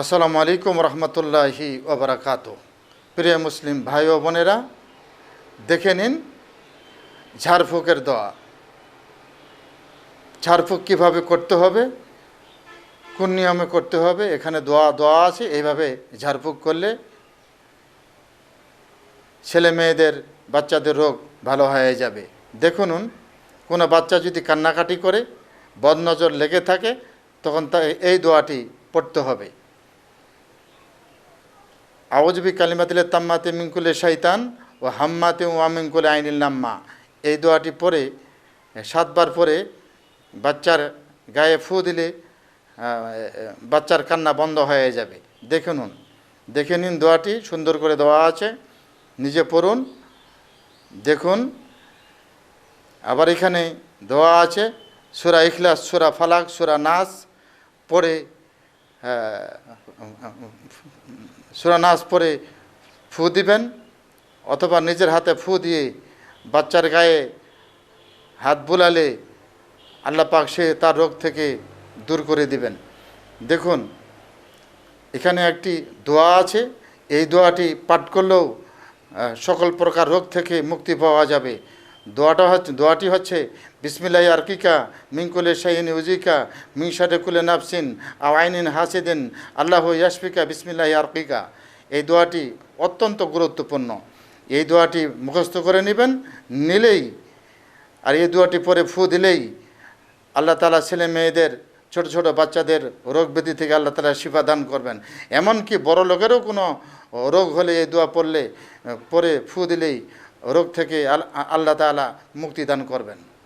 আসসালামু আলাইকুম রহমতুল্লাহি ওবরাকাত প্রিয় মুসলিম ভাই ও বোনেরা, দেখে নিন ঝাড়ফুঁকের দোয়া। ঝাড়ফুঁক কীভাবে করতে হবে? কোন নিয়মে করতে হবে? এখানে দোয়া দোয়া আছে, এইভাবে ঝাড়ফুঁক করলে ছেলে মেয়েদের, বাচ্চাদের রোগ ভালো হয়ে যাবে। দেখুন, কোনো বাচ্চা যদি কান্নাকাটি করে, বদনজর লেগে থাকে, তখন তা, এই দোয়াটি পড়তে হবে। আউজবি কালিমাতিলে তাম্মাতে মিঙ্কুলে শৈতান ও হাম্মাতে ও আমিঙ্কুলে আইনিল নাম্মা এই দোয়াটি পরে সাতবার পরে বাচ্চার গায়ে ফু দিলে বাচ্চার কান্না বন্ধ হয়ে যাবে। দেখে নিন দেখে নিন দোয়াটি, সুন্দর করে দেওয়া আছে, নিজে পড়ুন, দেখুন। আবার এখানে দোয়া আছে, সুরা ইখলাস, সুরা ফালাক, সুরা নাস, পড়ে আহ, সুরা নাস পরে ফু দিবেন অথবা নিজের হাতে ফু দিয়ে বাচ্চার গায়ে হাত বুলালে আল্লাহ পাক সে তার রোগ থেকে দূর করে দিবেন। দেখুন এখানে একটি দোয়া আছে এই দোয়াটি পাঠ করলেও সকল প্রকার রোগ থেকে মুক্তি পাওয়া যাবে। দোয়াটা হচ্ছে দোয়াটি হচ্ছে, বিসমিল্লাহ আরকিকা মিঙ্কুলে শাহিন উজিকা মিং কুলে নাফসিন, আও আইনিন হাসিদিন, আল্লাহ ইয়াসফিকা বিসমিল্লাহ আরকিকা। এই দোয়াটি অত্যন্ত গুরুত্বপূর্ণ। এই দোয়াটি মুখস্থ করে নেবেন, নিলেই, আর এই দোয়াটি পরে ফু দিলেই আল্লাহ তালা ছেলে মেয়েদের, ছোট ছোট বাচ্চাদের রোগ ব্যাধি থেকে আল্লাহ তালা শিফা দান করবেন। এমনকি বড় লোকেরও কোনো রোগ হলে এই দোয়া পড়লে, পরে ফু দিলেই রোগ থেকে আল- আল্লাহ তালা মুক্তি দান করবেন।